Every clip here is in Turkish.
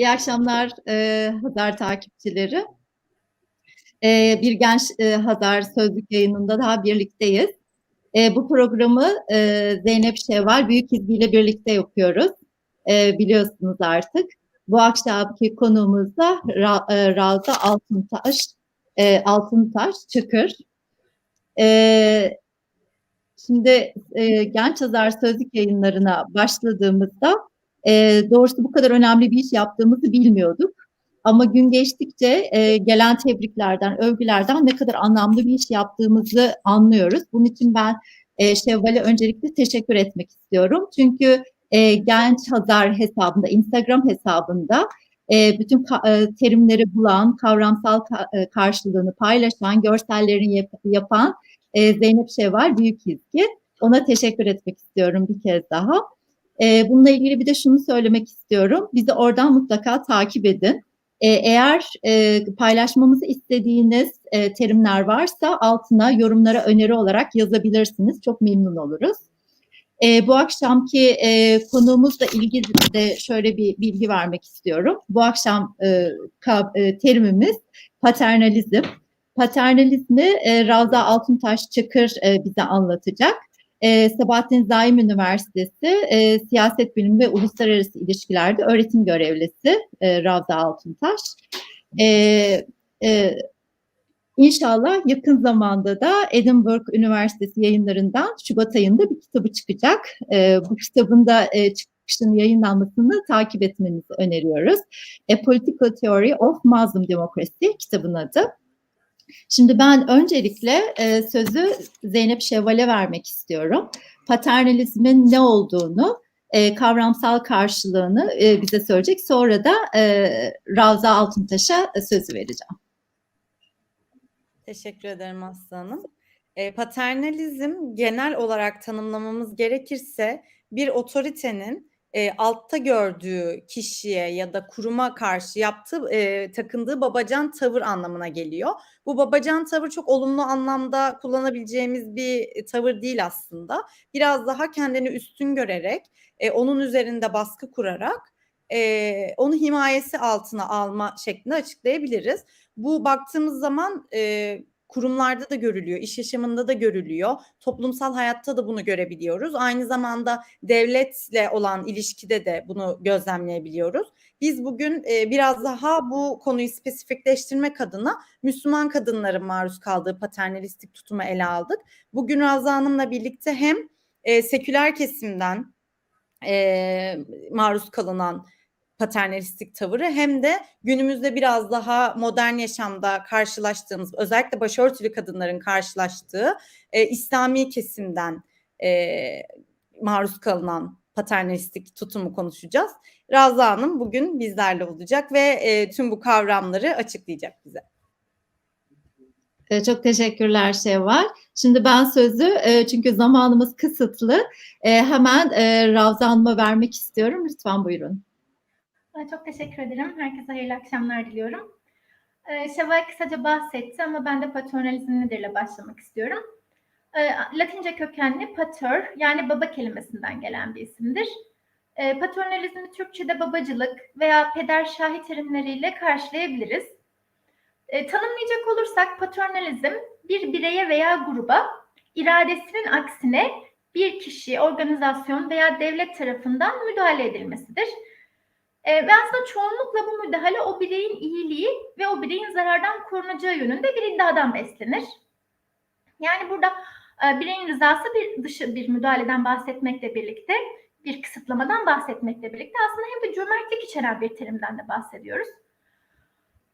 İyi akşamlar e, Hazar takipçileri. E, bir genç e, Hazar Sözlük yayınında daha birlikteyiz. E, bu programı e, Zeynep Şevval Büyük İzgi ile birlikte yapıyoruz. E, biliyorsunuz artık. Bu akşamki konuğumuz da Ra, e, Ravza Altıntaş, e, Altıntaş Çıkır. E, şimdi e, Genç Hazar Sözlük yayınlarına başladığımızda e, doğrusu bu kadar önemli bir iş yaptığımızı bilmiyorduk. Ama gün geçtikçe e, gelen tebriklerden, övgülerden ne kadar anlamlı bir iş yaptığımızı anlıyoruz. Bunun için ben e, Şevval'e öncelikle teşekkür etmek istiyorum. Çünkü e, Genç Hazar hesabında, Instagram hesabında e, bütün e, terimleri bulan, kavramsal ka- e, karşılığını paylaşan, görsellerini yap- yapan e, Zeynep Şevval Büyük İzgi. Ona teşekkür etmek istiyorum bir kez daha. E, bununla ilgili bir de şunu söylemek istiyorum. Bizi oradan mutlaka takip edin. E, eğer e, paylaşmamızı istediğiniz e, terimler varsa altına yorumlara öneri olarak yazabilirsiniz. Çok memnun oluruz. E, bu akşamki e, konuğumuzla ilgili de şöyle bir bilgi vermek istiyorum. Bu akşam e, terimimiz paternalizm. Paternalizmi e, Ravza Altuntaş Çakır e, bize anlatacak. E, Sabahattin Zaim Üniversitesi e, Siyaset Bilimi ve Uluslararası İlişkiler'de öğretim görevlisi e, Ravza Altuntaş. E, e, İnşallah yakın zamanda da Edinburgh Üniversitesi yayınlarından Şubat ayında bir kitabı çıkacak. E, bu kitabın da e, çıkışının yayınlanmasını takip etmenizi öneriyoruz. A Political Theory of Muslim Democracy kitabın adı. Şimdi ben öncelikle e, sözü Zeynep Şevval'e vermek istiyorum. Paternalizmin ne olduğunu, e, kavramsal karşılığını e, bize söyleyecek. Sonra da e, Ravza Altıntaş'a sözü vereceğim. Teşekkür ederim Aslı Hanım. E, paternalizm genel olarak tanımlamamız gerekirse bir otoritenin e, altta gördüğü kişiye ya da kuruma karşı yaptığı e, takındığı babacan tavır anlamına geliyor. Bu babacan tavır çok olumlu anlamda kullanabileceğimiz bir tavır değil aslında. Biraz daha kendini üstün görerek, e, onun üzerinde baskı kurarak e, onu himayesi altına alma şeklinde açıklayabiliriz. Bu baktığımız zaman e, kurumlarda da görülüyor, iş yaşamında da görülüyor, toplumsal hayatta da bunu görebiliyoruz. Aynı zamanda devletle olan ilişkide de bunu gözlemleyebiliyoruz. Biz bugün e, biraz daha bu konuyu spesifikleştirmek adına Müslüman kadınların maruz kaldığı paternalistik tutumu ele aldık. Bugün Razı Hanım'la birlikte hem e, seküler kesimden e, maruz kalınan paternalistik tavırı hem de günümüzde biraz daha modern yaşamda karşılaştığımız özellikle başörtülü kadınların karşılaştığı e, İslami kesimden e, maruz kalınan paternalistik tutumu konuşacağız. Razza Hanım bugün bizlerle olacak ve e, tüm bu kavramları açıklayacak bize. E, çok teşekkürler Şevval. Şimdi ben sözü e, çünkü zamanımız kısıtlı e, hemen Ravza Hanım'a vermek istiyorum. Lütfen buyurun. Çok teşekkür ederim. Herkese hayırlı akşamlar diliyorum. Şevval kısaca bahsetti ama ben de paternalizm nedirle başlamak istiyorum. Latince kökenli pater yani baba kelimesinden gelen bir isimdir. Paternalizmi Türkçe'de babacılık veya peder şahi terimleriyle karşılayabiliriz. Tanımlayacak olursak paternalizm bir bireye veya gruba iradesinin aksine bir kişi, organizasyon veya devlet tarafından müdahale edilmesidir. E, ve aslında çoğunlukla bu müdahale o bireyin iyiliği ve o bireyin zarardan korunacağı yönünde bir iddiadan beslenir. Yani burada e, bireyin rızası bir dışı bir müdahaleden bahsetmekle birlikte, bir kısıtlamadan bahsetmekle birlikte aslında hem de cömertlik içeren bir terimden de bahsediyoruz.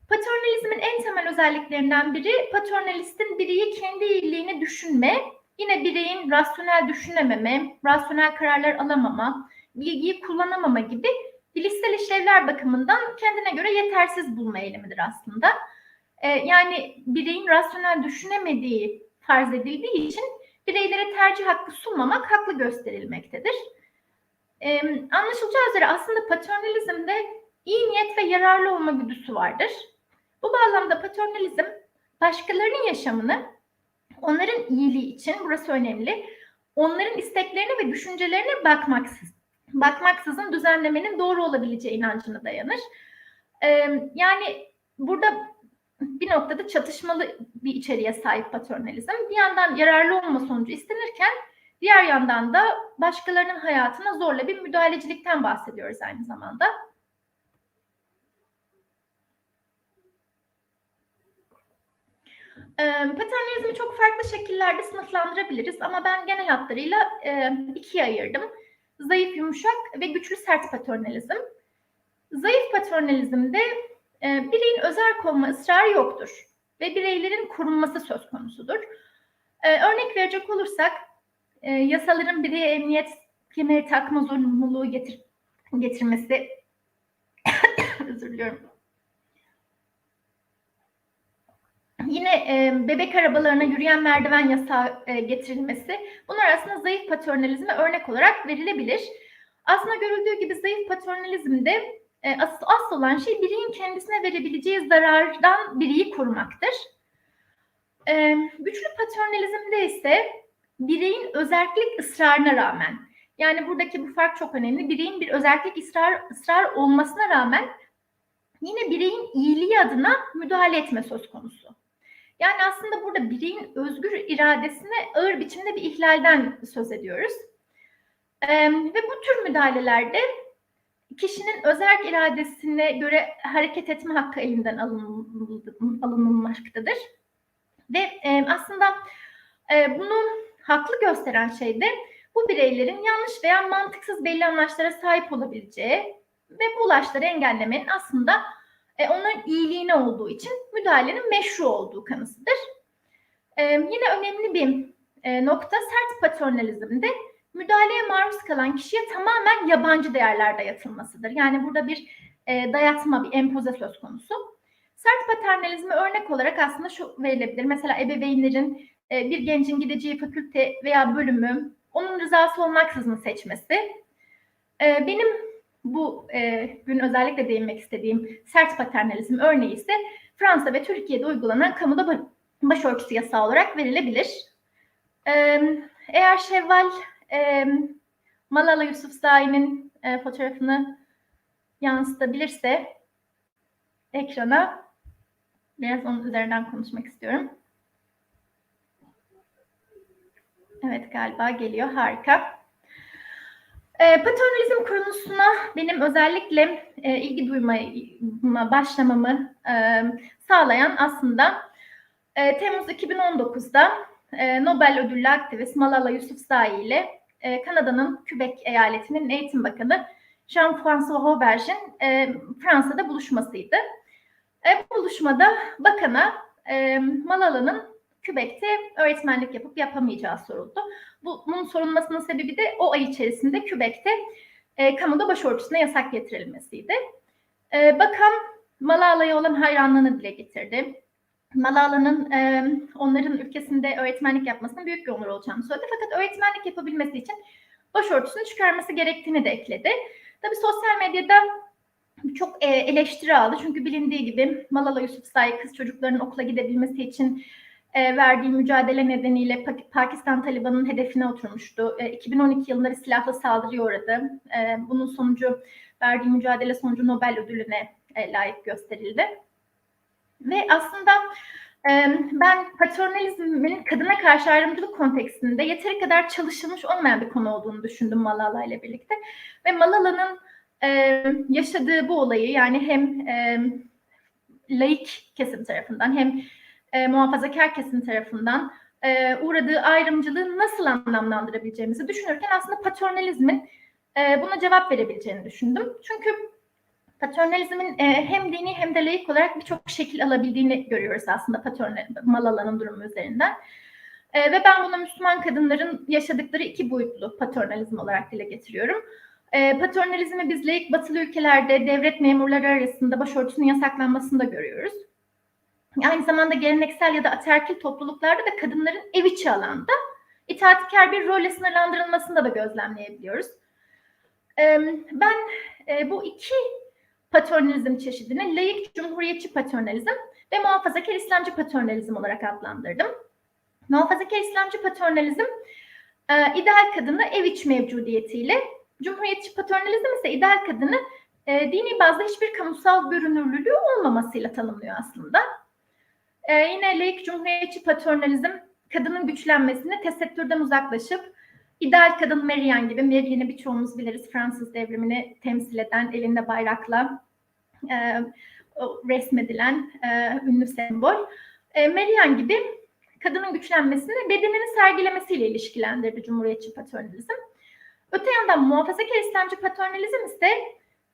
Paternalizmin en temel özelliklerinden biri paternalistin bireyi kendi iyiliğini düşünme, yine bireyin rasyonel düşünememe, rasyonel kararlar alamama, bilgiyi kullanamama gibi bilişsel işlevler bakımından kendine göre yetersiz bulma eğilimidir aslında. Ee, yani bireyin rasyonel düşünemediği farz edildiği için bireylere tercih hakkı sunmamak haklı gösterilmektedir. Ee, anlaşılacağı üzere aslında paternalizmde iyi niyet ve yararlı olma güdüsü vardır. Bu bağlamda paternalizm başkalarının yaşamını onların iyiliği için burası önemli. Onların isteklerine ve düşüncelerine bakmaksız bakmaksızın düzenlemenin doğru olabileceği inancına dayanır. E, yani burada bir noktada çatışmalı bir içeriğe sahip paternalizm. Bir yandan yararlı olma sonucu istenirken diğer yandan da başkalarının hayatına zorla bir müdahalecilikten bahsediyoruz aynı zamanda. E, paternalizmi çok farklı şekillerde sınıflandırabiliriz ama ben genel hatlarıyla e, ikiye ayırdım. Zayıf, yumuşak ve güçlü sert paternalizm. Zayıf paternalizmde e, bireyin özel olma ısrarı yoktur ve bireylerin korunması söz konusudur. E, örnek verecek olursak e, yasaların bireye emniyet kemeri takma zorunluluğu getir, getirmesi özür diliyorum. Yine e, bebek arabalarına yürüyen merdiven yasağı e, getirilmesi bunlar aslında zayıf paternalizme örnek olarak verilebilir. Aslında görüldüğü gibi zayıf paternalizmde e, asıl, asıl olan şey bireyin kendisine verebileceği zarardan bireyi korumaktır. E, güçlü paternalizmde ise bireyin özellik ısrarına rağmen yani buradaki bu fark çok önemli. Bireyin bir özellik ısrar, ısrar olmasına rağmen yine bireyin iyiliği adına müdahale etme söz konusu. Yani aslında burada bireyin özgür iradesine ağır biçimde bir ihlalden söz ediyoruz. Ee, ve bu tür müdahalelerde kişinin özel iradesine göre hareket etme hakkı elinden alınılmaktadır. Ve e, aslında e, bunu haklı gösteren şey de bu bireylerin yanlış veya mantıksız belli amaçlara sahip olabileceği ve bu ulaşları engellemenin aslında e, onların iyiliğine olduğu için müdahalenin meşru olduğu kanısıdır. E, yine önemli bir e, nokta sert paternalizmde müdahaleye maruz kalan kişiye tamamen yabancı değerler dayatılmasıdır. Yani burada bir e, dayatma, bir empoze söz konusu. Sert paternalizme örnek olarak aslında şu verilebilir. Mesela ebeveynlerin e, bir gencin gideceği fakülte veya bölümü onun rızası olmaksızın seçmesi. E, benim bu e, gün özellikle değinmek istediğim sert paternalizm örneği ise Fransa ve Türkiye'de uygulanan kamuda başörtüsü yasağı olarak verilebilir. E, eğer Şevval e, Malala Yousafzai'nin e, fotoğrafını yansıtabilirse ekrana biraz onun üzerinden konuşmak istiyorum. Evet galiba geliyor. Harika. E, paternalizm konusuna benim özellikle e, ilgi duymaya başlamamı e, sağlayan aslında e, Temmuz 2019'da e, Nobel ödüllü aktivist Malala Yousafzai ile e, Kanada'nın Quebec eyaletinin eğitim bakanı Jean-François Roberge'in e, Fransa'da buluşmasıydı. E, bu buluşmada bakana e, Malala'nın Quebec'te öğretmenlik yapıp yapamayacağı soruldu. Bunun sorulmasının sebebi de o ay içerisinde Quebec'te e, kamuda başörtüsüne yasak getirilmesiydi. E, bakan Malala'ya olan hayranlığını dile getirdi. Malala'nın e, onların ülkesinde öğretmenlik yapmasının büyük bir onur olacağını söyledi. Fakat öğretmenlik yapabilmesi için başörtüsünü çıkarması gerektiğini de ekledi. Tabii sosyal medyada çok e, eleştiri aldı. Çünkü bilindiği gibi Malala Yousafzai kız çocukların okula gidebilmesi için e, verdiği mücadele nedeniyle Pakistan Taliban'ın hedefine oturmuştu. E, 2012 yılında bir silahlı saldırıya uğradı. E, bunun sonucu verdiği mücadele sonucu Nobel ödülüne e, layık gösterildi. Ve aslında e, ben paternalizmin kadına karşı ayrımcılık kontekstinde yeteri kadar çalışılmış olmayan bir konu olduğunu düşündüm Malala ile birlikte. Ve Malala'nın e, yaşadığı bu olayı yani hem e, laik kesim tarafından hem e, muhafazakar kesim tarafından e, uğradığı ayrımcılığı nasıl anlamlandırabileceğimizi düşünürken aslında paternalizmin e, buna cevap verebileceğini düşündüm. Çünkü paternalizmin e, hem dini hem de laik olarak birçok şekil alabildiğini görüyoruz aslında paternal, Malala'nın durumu üzerinden. E, ve ben bunu Müslüman kadınların yaşadıkları iki boyutlu paternalizm olarak dile getiriyorum. E, paternalizmi biz laik batılı ülkelerde devlet memurları arasında başörtüsünün yasaklanmasında görüyoruz. Aynı zamanda geleneksel ya da ataerkil topluluklarda da kadınların ev içi alanda itaatkar bir rolle sınırlandırılmasında da gözlemleyebiliyoruz. Ben bu iki paternalizm çeşidini laik cumhuriyetçi paternalizm ve muhafazakar İslamcı paternalizm olarak adlandırdım. Muhafazakar İslamcı paternalizm ideal kadını ev iç mevcudiyetiyle, cumhuriyetçi paternalizm ise ideal kadını dini bazda hiçbir kamusal görünürlülüğü olmamasıyla tanımlıyor aslında. E, yine laik cumhuriyetçi paternalizm kadının güçlenmesini tesettürden uzaklaşıp ideal kadın Marianne gibi, Marianne'i birçoğumuz biliriz Fransız devrimini temsil eden elinde bayrakla e, resmedilen e, ünlü sembol. E, Marianne gibi kadının güçlenmesini bedenini sergilemesiyle ilişkilendirdi Cumhuriyetçi paternalizm. Öte yandan muhafazakar İslamcı paternalizm ise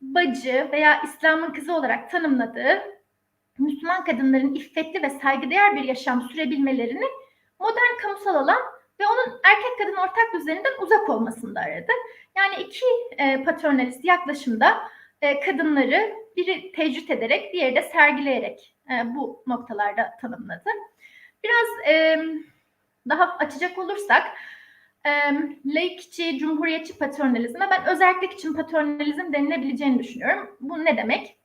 bacı veya İslam'ın kızı olarak tanımladığı Müslüman kadınların iffetli ve saygıdeğer bir yaşam sürebilmelerini modern kamusal alan ve onun erkek kadın ortak düzeninden uzak olmasını da aradı. Yani iki e, paternalist yaklaşımda e, kadınları biri tecrit ederek, diğeri de sergileyerek e, bu noktalarda tanımladı. Biraz e, daha açacak olursak, e, laikçi, cumhuriyetçi paternalizme ben özellik için paternalizm denilebileceğini düşünüyorum. Bu ne demek?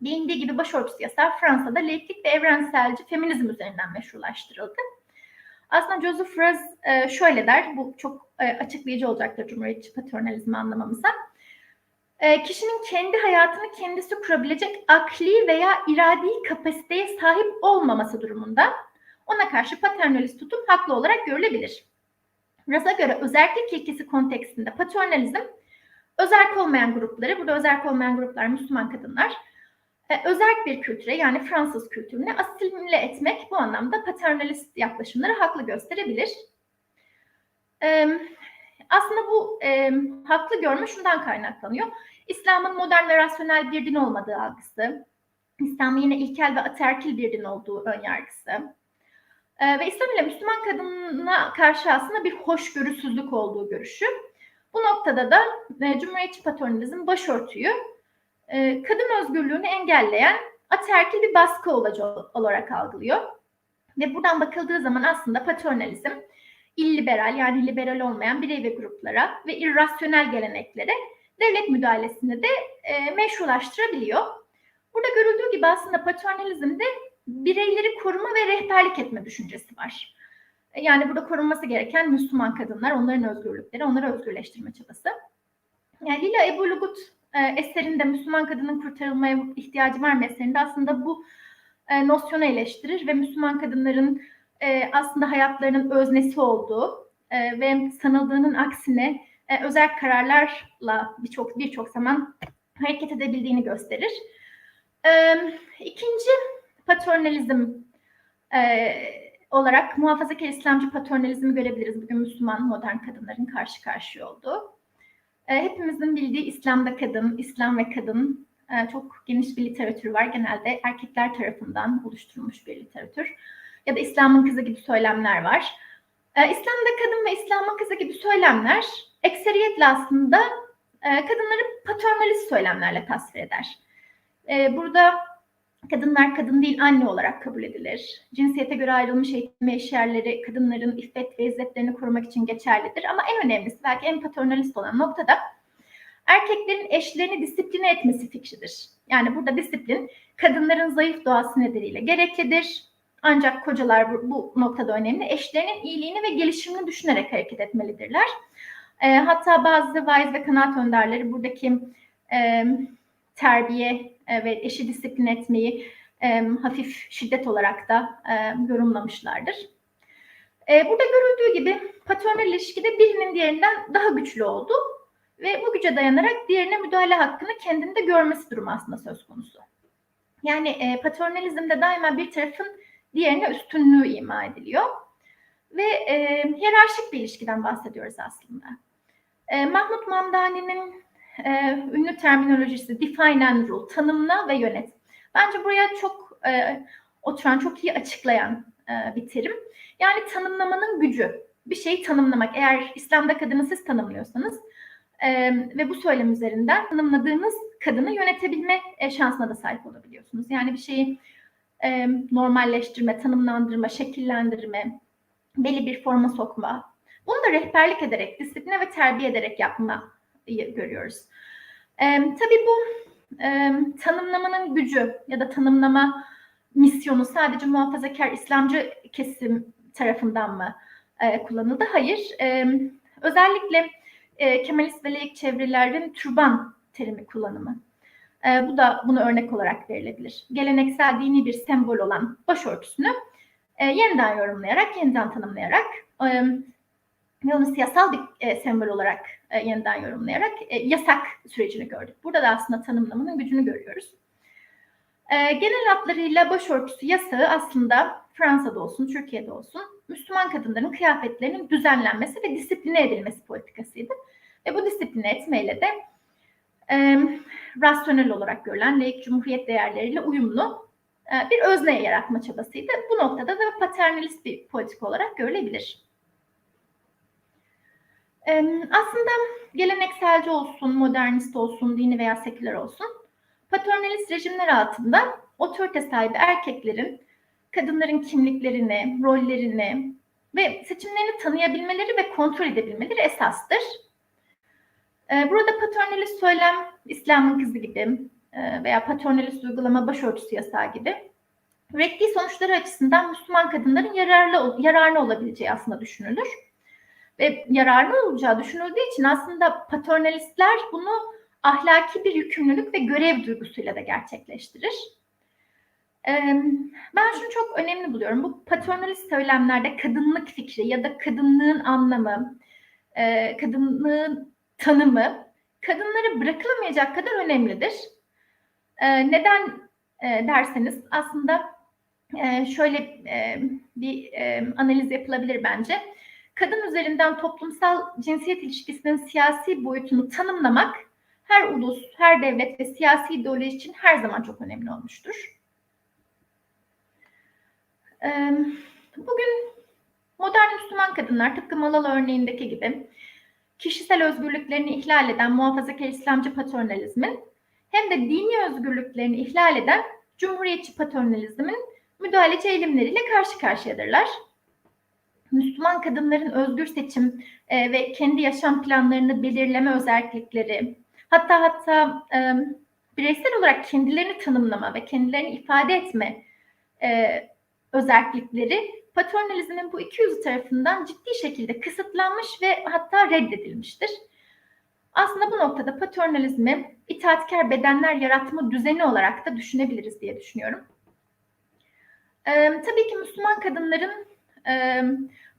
Bilindiği gibi başörtüsü yasağı Fransa'da laiklik ve evrenselci feminizm üzerinden meşrulaştırıldı. Aslında Joseph Raz e, şöyle der, bu çok e, açıklayıcı olacaktır cumhuriyetçi paternalizmi anlamamıza. E, kişinin kendi hayatını kendisi kurabilecek akli veya iradi kapasiteye sahip olmaması durumunda ona karşı paternalist tutum haklı olarak görülebilir. Raz'a göre özellik ilkesi kontekstinde paternalizm, özerk olmayan grupları, burada özerk olmayan gruplar Müslüman kadınlar, özerk bir kültüre yani Fransız kültürüne asimile etmek bu anlamda paternalist yaklaşımları haklı gösterebilir. E, aslında bu e, haklı görme şundan kaynaklanıyor. İslam'ın modern ve rasyonel bir din olmadığı algısı, İslam'ın yine ilkel ve ataerkil bir din olduğu önyargısı e, ve İslam ile Müslüman kadına karşı aslında bir hoşgörüsüzlük olduğu görüşü. Bu noktada da e, Cumhuriyetçi paternalizm başörtüyü e, kadın özgürlüğünü engelleyen ataerkil bir baskı olarak algılıyor. Ve buradan bakıldığı zaman aslında paternalizm illiberal yani liberal olmayan birey ve gruplara ve irrasyonel geleneklere devlet müdahalesini de e, meşrulaştırabiliyor. Burada görüldüğü gibi aslında paternalizmde bireyleri koruma ve rehberlik etme düşüncesi var. Yani burada korunması gereken Müslüman kadınlar, onların özgürlükleri, onları özgürleştirme çabası. Yani Lila Ebu Lugut e, eserinde Müslüman kadının kurtarılmaya ihtiyacı var mı eserinde aslında bu e, nosyonu eleştirir ve Müslüman kadınların e, aslında hayatlarının öznesi olduğu e, ve sanıldığının aksine e, özel kararlarla birçok birçok zaman hareket edebildiğini gösterir. E, ikinci paternalizm e, olarak muhafazakar İslamcı paternalizmi görebiliriz. Bugün Müslüman modern kadınların karşı karşıya olduğu. E, hepimizin bildiği İslam'da kadın, İslam ve kadın e, çok geniş bir literatür var. Genelde erkekler tarafından oluşturulmuş bir literatür. Ya da İslam'ın kızı gibi söylemler var. E, İslam'da kadın ve İslam'ın kızı gibi söylemler ekseriyetle aslında e, kadınları paternalist söylemlerle tasvir eder. E, burada kadınlar kadın değil anne olarak kabul edilir. Cinsiyete göre ayrılmış eğitim eşyerleri kadınların iffet ve izzetlerini korumak için geçerlidir. Ama en önemlisi belki en paternalist olan noktada erkeklerin eşlerini disipline etmesi fikridir. Yani burada disiplin kadınların zayıf doğası nedeniyle gereklidir. Ancak kocalar bu, bu noktada önemli. Eşlerinin iyiliğini ve gelişimini düşünerek hareket etmelidirler. E, hatta bazı vaiz ve kanaat önderleri buradaki e, terbiye e, ve eşi disiplin etmeyi e, hafif şiddet olarak da e, yorumlamışlardır. Burada görüldüğü gibi paternal ilişkide birinin diğerinden daha güçlü oldu ve bu güce dayanarak diğerine müdahale hakkını kendinde görmesi durumu aslında söz konusu. Yani e, paternalizmde daima bir tarafın diğerine üstünlüğü ima ediliyor ve e, hiyerarşik bir ilişkiden bahsediyoruz aslında. E, Mahmut Mamdani'nin e, ünlü terminolojisi define and rule, tanımla ve yönet. Bence buraya çok e, oturan, çok iyi açıklayan e, bir terim. Yani tanımlamanın gücü. Bir şeyi tanımlamak. Eğer İslam'da kadını siz tanımlıyorsanız e, ve bu söylem üzerinden tanımladığınız kadını yönetebilme e, şansına da sahip olabiliyorsunuz. Yani bir şeyi e, normalleştirme, tanımlandırma, şekillendirme, belli bir forma sokma. Bunu da rehberlik ederek, disipline ve terbiye ederek yapma görüyoruz. E, tabii bu e, tanımlamanın gücü ya da tanımlama misyonu sadece muhafazakar İslamcı kesim tarafından mı e, kullanıldı? Hayır. E, özellikle e, Kemalist ve laik çevrelerin türban terimi kullanımı. E, bu da bunu örnek olarak verilebilir. Geleneksel dini bir sembol olan başörtüsünü e, yeniden yorumlayarak, yeniden tanımlayarak e, onu siyasal bir e, sembol olarak e, yeniden yorumlayarak e, yasak sürecini gördük. Burada da aslında tanımlamanın gücünü görüyoruz. E, genel hatlarıyla başörtüsü yasağı aslında Fransa'da olsun, Türkiye'de olsun Müslüman kadınların kıyafetlerinin düzenlenmesi ve disipline edilmesi politikasıydı. Ve bu disipline etmeyle de e, rasyonel olarak görülen laik cumhuriyet değerleriyle uyumlu e, bir özne yaratma çabasıydı. Bu noktada da paternalist bir politika olarak görülebilir. Aslında gelenekselci olsun, modernist olsun, dini veya seküler olsun, paternalist rejimler altında otorite sahibi erkeklerin kadınların kimliklerini, rollerini ve seçimlerini tanıyabilmeleri ve kontrol edebilmeleri esastır. Burada paternalist söylem, İslam'ın kızı gibi veya paternalist uygulama başörtüsü yasağı gibi ürettiği sonuçları açısından Müslüman kadınların yararlı yararlı olabileceği aslında düşünülür. Ve yararlı olacağı düşünüldüğü için aslında paternalistler bunu ahlaki bir yükümlülük ve görev duygusuyla da gerçekleştirir. Ben şunu çok önemli buluyorum. Bu paternalist söylemlerde kadınlık fikri ya da kadınlığın anlamı, kadınlığın tanımı kadınlara bırakılamayacak kadar önemlidir. Neden derseniz aslında şöyle bir analiz yapılabilir bence. Kadın üzerinden toplumsal cinsiyet ilişkisinin siyasi boyutunu tanımlamak her ulus, her devlet ve siyasi ideoloji için her zaman çok önemli olmuştur. Bugün modern Müslüman kadınlar tıpkı Malala örneğindeki gibi kişisel özgürlüklerini ihlal eden muhafazakar İslamcı paternalizmin hem de dini özgürlüklerini ihlal eden cumhuriyetçi paternalizmin müdahaleci eğilimleriyle karşı karşıyadırlar. Müslüman kadınların özgür seçim e, ve kendi yaşam planlarını belirleme özellikleri, hatta hatta e, bireysel olarak kendilerini tanımlama ve kendilerini ifade etme e, özellikleri paternalizmin bu iki yüzü tarafından ciddi şekilde kısıtlanmış ve hatta reddedilmiştir. Aslında bu noktada paternalizmi itaatkar bedenler yaratma düzeni olarak da düşünebiliriz diye düşünüyorum. Ee, tabii ki Müslüman kadınların e,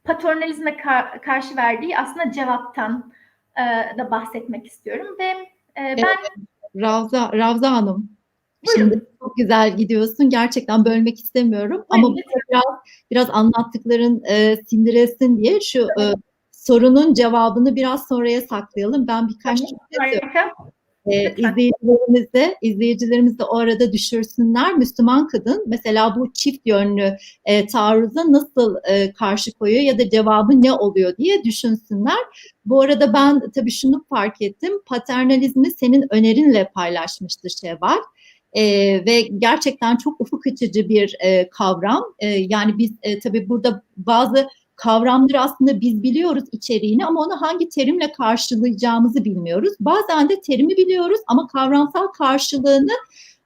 paternalizme ka- karşı verdiği aslında cevaptan e, da bahsetmek istiyorum ve e, ben Evet, Ravza, Ravza Hanım. Buyurun. Şimdi çok güzel gidiyorsun. Gerçekten bölmek istemiyorum. Ama burada biraz, biraz anlattıkların e, sindiresin diye şu e, sorunun cevabını biraz sonraya saklayalım. Ben birkaç cümle söyleyeyim. E, Lütfen. izleyicilerimiz de izleyicilerimiz de o arada düşürsünler. Müslüman kadın mesela bu çift yönlü e, taarruza nasıl e, karşı koyuyor ya da cevabı ne oluyor diye düşünsünler. Bu arada ben tabii şunu fark ettim. Paternalizmi senin önerinle paylaşmıştı Şevval. E, ve gerçekten çok ufuk açıcı bir e, kavram. E, yani biz e, tabii burada bazı kavramları aslında biz biliyoruz içeriğini ama onu hangi terimle karşılayacağımızı bilmiyoruz. Bazen de terimi biliyoruz ama kavramsal karşılığını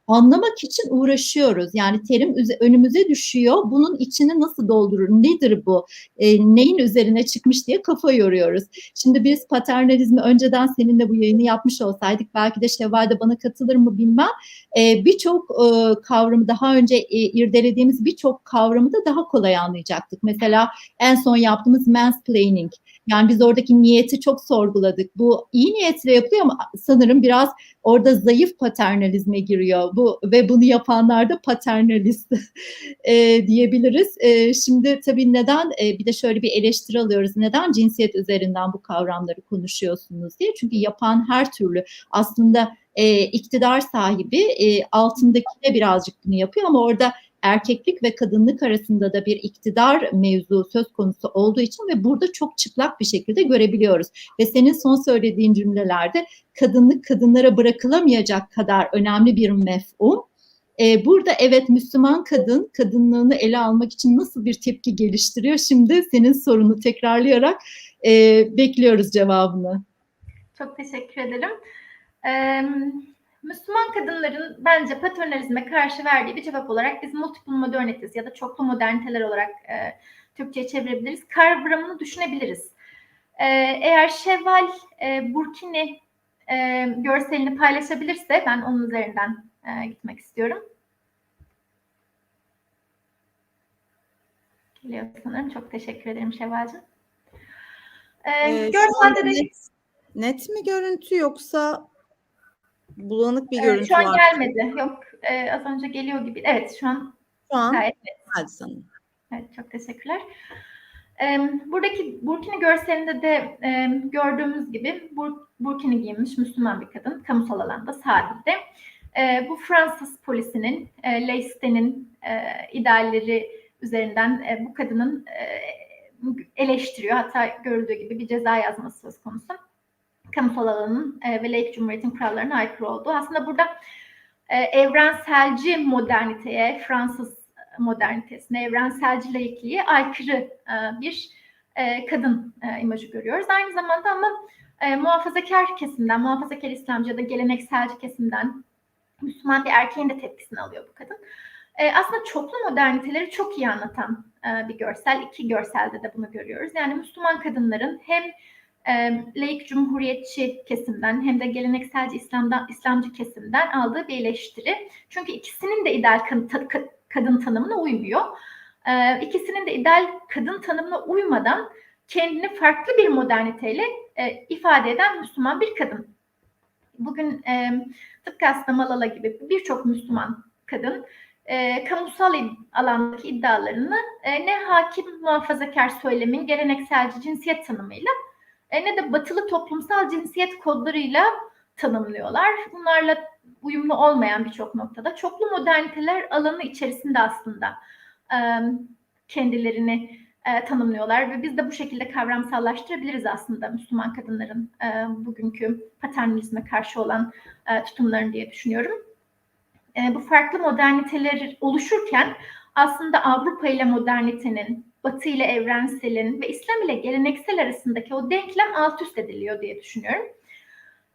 anlamak için uğraşıyoruz. Yani terim üze- önümüze düşüyor. Bunun içini nasıl doldurur? Nedir bu? E, neyin üzerine çıkmış diye kafa yoruyoruz. Şimdi biz paternalizmi önceden seninle bu yayını yapmış olsaydık belki de Şevval de bana katılır mı bilmem. E, birçok e, kavramı daha önce e, irdelediğimiz birçok kavramı da daha kolay anlayacaktık. Mesela en son yaptığımız mansplaining. Yani biz oradaki niyeti çok sorguladık. Bu iyi niyetle yapılıyor ama sanırım biraz orada zayıf paternalizme giriyor. Bu ve bunu yapanlar da paternalist e, diyebiliriz. E, şimdi tabii neden e, bir de şöyle bir eleştiri alıyoruz. Neden cinsiyet üzerinden bu kavramları konuşuyorsunuz diye. Çünkü yapan her türlü aslında e, iktidar sahibi e, altındakine birazcık bunu yapıyor ama orada erkeklik ve kadınlık arasında da bir iktidar mevzu söz konusu olduğu için ve burada çok çıplak bir şekilde görebiliyoruz. Ve senin son söylediğin cümlelerde kadınlık kadınlara bırakılamayacak kadar önemli bir mefhum. Ee, burada evet Müslüman kadın kadınlığını ele almak için nasıl bir tepki geliştiriyor? Şimdi senin sorunu tekrarlayarak e, bekliyoruz cevabını. Çok teşekkür ederim. Ee, Müslüman kadınların bence paternalizme karşı verdiği bir cevap olarak biz multiple modernities ya da çoklu moderniteler olarak e, Türkçe'ye çevirebiliriz. Kavramını düşünebiliriz. Ee, eğer Şevval e, Burkini e, görselini paylaşabilirse ben onun üzerinden e, gitmek istiyorum. Geliyor sanırım. Çok teşekkür ederim Şevval'cığım. E, Ee, görselde de net, net mi görüntü yoksa bulanık bir e, görüntü şu an var? gelmedi. Yok e, az önce geliyor gibi. Evet şu an Şu an gayet hadi sanırım. Evet, çok teşekkürler. Buradaki burkini görselinde de gördüğümüz gibi bur, burkini giymiş Müslüman bir kadın kamusal alanda sahilde. E, bu Fransız polisinin, e, Leicester'in e, idealleri üzerinden bu kadının eleştiriyor. Hatta görüldüğü gibi bir ceza yazması söz konusu. Kamusal alanın e, ve laik cumhuriyetin kurallarına aykırı olduğu. Aslında burada e, evrenselci moderniteye, Fransız modernitesine, evrenselci laikliğe aykırı e, bir e, kadın e, imajı görüyoruz. Aynı zamanda ama e, muhafazakar kesimden, muhafazakar İslamcı ya da gelenekselci kesimden Müslüman bir erkeğin de tepkisini alıyor bu kadın. E, aslında çoklu moderniteleri çok iyi anlatan e, bir görsel. İki görselde de bunu görüyoruz. Yani Müslüman kadınların hem e, laik cumhuriyetçi kesimden hem de gelenekselci İslam'dan, İslamcı kesimden aldığı bir eleştiri. Çünkü ikisinin de ideal kadın, tanımına uymuyor. E, ikisinin de ideal kadın tanımına uymadan kendini farklı bir moderniteyle e, ifade eden Müslüman bir kadın. Bugün e, tıpkı aslında Malala gibi birçok Müslüman kadın e, kamusal alandaki iddialarını e, ne hakim muhafazakar söylemin gelenekselci cinsiyet tanımıyla ne de batılı toplumsal cinsiyet kodlarıyla tanımlıyorlar. Bunlarla uyumlu olmayan birçok noktada çoklu moderniteler alanı içerisinde aslında kendilerini tanımlıyorlar ve biz de bu şekilde kavramsallaştırabiliriz aslında Müslüman kadınların bugünkü paternalizme karşı olan tutumlarını diye düşünüyorum. Bu farklı moderniteler oluşurken aslında Avrupa ile modernitenin, Batı ile evrenselin ve İslam ile geleneksel arasındaki o denklem alt üst ediliyor diye düşünüyorum.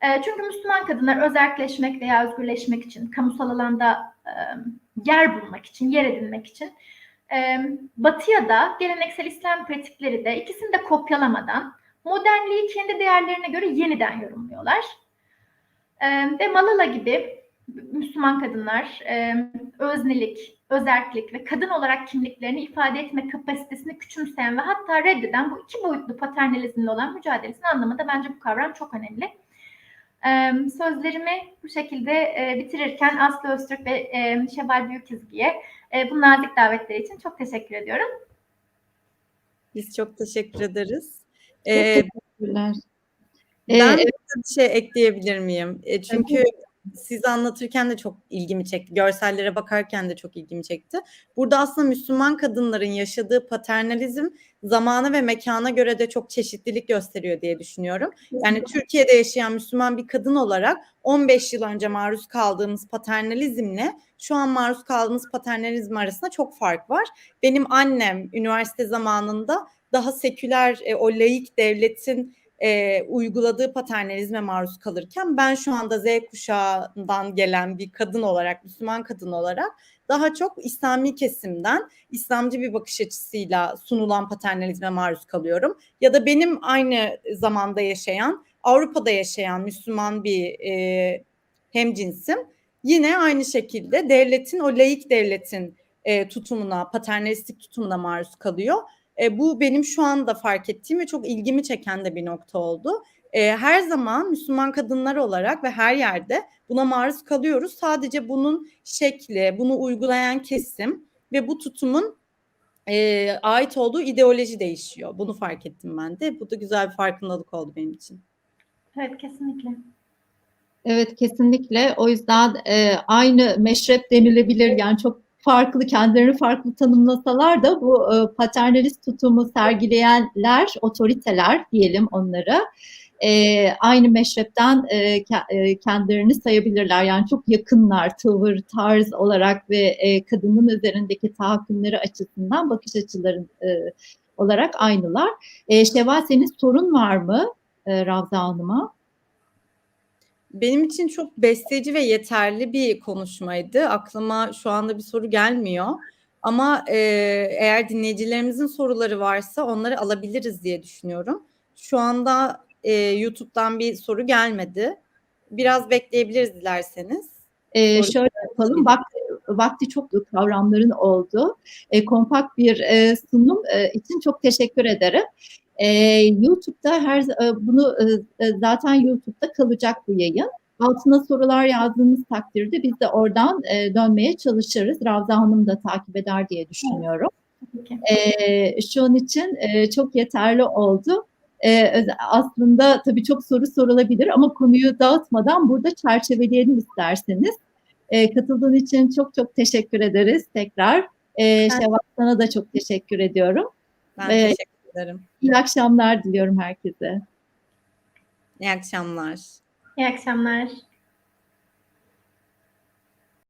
E, çünkü Müslüman kadınlar özelleşmek veya özgürleşmek için, kamusal alanda e, yer bulmak için, yer edinmek için e, Batı'ya da geleneksel İslam pratikleri de ikisini de kopyalamadan modernliği kendi değerlerine göre yeniden yorumluyorlar. E, ve Malala gibi Müslüman kadınlar öznelik, özerklik ve kadın olarak kimliklerini ifade etme kapasitesini küçümseyen ve hatta reddeden bu iki boyutlu paternalizmle olan mücadelesini anlamada bence bu kavram çok önemli. Ee, sözlerimi bu şekilde e, bitirirken Aslı Öztürk ve e, Şevval Büyükizgi'ye e, bu nazik davetleri için çok teşekkür ediyorum. Biz çok teşekkür ederiz. Ee, teşekkürler. ben Ee, bir şey ekleyebilir miyim? E, çünkü siz anlatırken de çok ilgimi çekti. Görsellere bakarken de çok ilgimi çekti. Burada aslında Müslüman kadınların yaşadığı paternalizm zamana ve mekana göre de çok çeşitlilik gösteriyor diye düşünüyorum. Yani Türkiye'de yaşayan Müslüman bir kadın olarak 15 yıl önce maruz kaldığımız paternalizmle şu an maruz kaldığımız paternalizm arasında çok fark var. Benim annem üniversite zamanında daha seküler e, o laik devletin e, uyguladığı paternalizme maruz kalırken ben şu anda Z kuşağından gelen bir kadın olarak, Müslüman kadın olarak daha çok İslami kesimden, İslamcı bir bakış açısıyla sunulan paternalizme maruz kalıyorum. Ya da benim aynı zamanda yaşayan, Avrupa'da yaşayan Müslüman bir e, hemcinsim yine aynı şekilde devletin, o laik devletin e, tutumuna, paternalistik tutumuna maruz kalıyor. E, bu benim şu anda fark ettiğim ve çok ilgimi çeken de bir nokta oldu. E, her zaman Müslüman kadınlar olarak ve her yerde buna maruz kalıyoruz. Sadece bunun şekli, bunu uygulayan kesim ve bu tutumun e, ait olduğu ideoloji değişiyor. Bunu fark ettim ben de. Bu da güzel bir farkındalık oldu benim için. Evet kesinlikle. Evet kesinlikle. O yüzden e, aynı meşrep denilebilir. Yani çok farklı, kendilerini farklı tanımlasalar da bu e, paternalist tutumu sergileyenler, otoriteler diyelim onlara, e, aynı meşrepten e, e, kendilerini sayabilirler. Yani çok yakınlar tavır, tarz olarak ve e, kadının üzerindeki tahakkümleri açısından bakış açıları e, olarak aynılar. E, Şevval senin sorun var mı e, Ravza Hanım'a? Benim için çok besleyici ve yeterli bir konuşmaydı. Aklıma şu anda bir soru gelmiyor. Ama e, eğer dinleyicilerimizin soruları varsa onları alabiliriz diye düşünüyorum. Şu anda e, YouTube'dan bir soru gelmedi. biraz bekleyebiliriz dilerseniz. Ee, Soru- şöyle yapalım, vakti, vakti çok kavramların oldu. Ee, kompakt bir e, sunum e, için çok teşekkür ederim. Ee, YouTube'da her e, bunu e, e, zaten YouTube'da kalacak bu yayın. Altına sorular yazdığınız takdirde biz de oradan e, dönmeye çalışırız. Ravza Hanım da takip eder diye düşünüyorum. Ee, şu an için e, çok yeterli oldu. Ee, aslında tabii çok soru sorulabilir ama konuyu dağıtmadan burada çerçeveleyelim isterseniz. Ee, katıldığın için çok çok teşekkür ederiz tekrar. Ee, Şevval sana da çok teşekkür ediyorum. Ben teşekkür ederim. İyi akşamlar diliyorum herkese. İyi akşamlar. İyi akşamlar.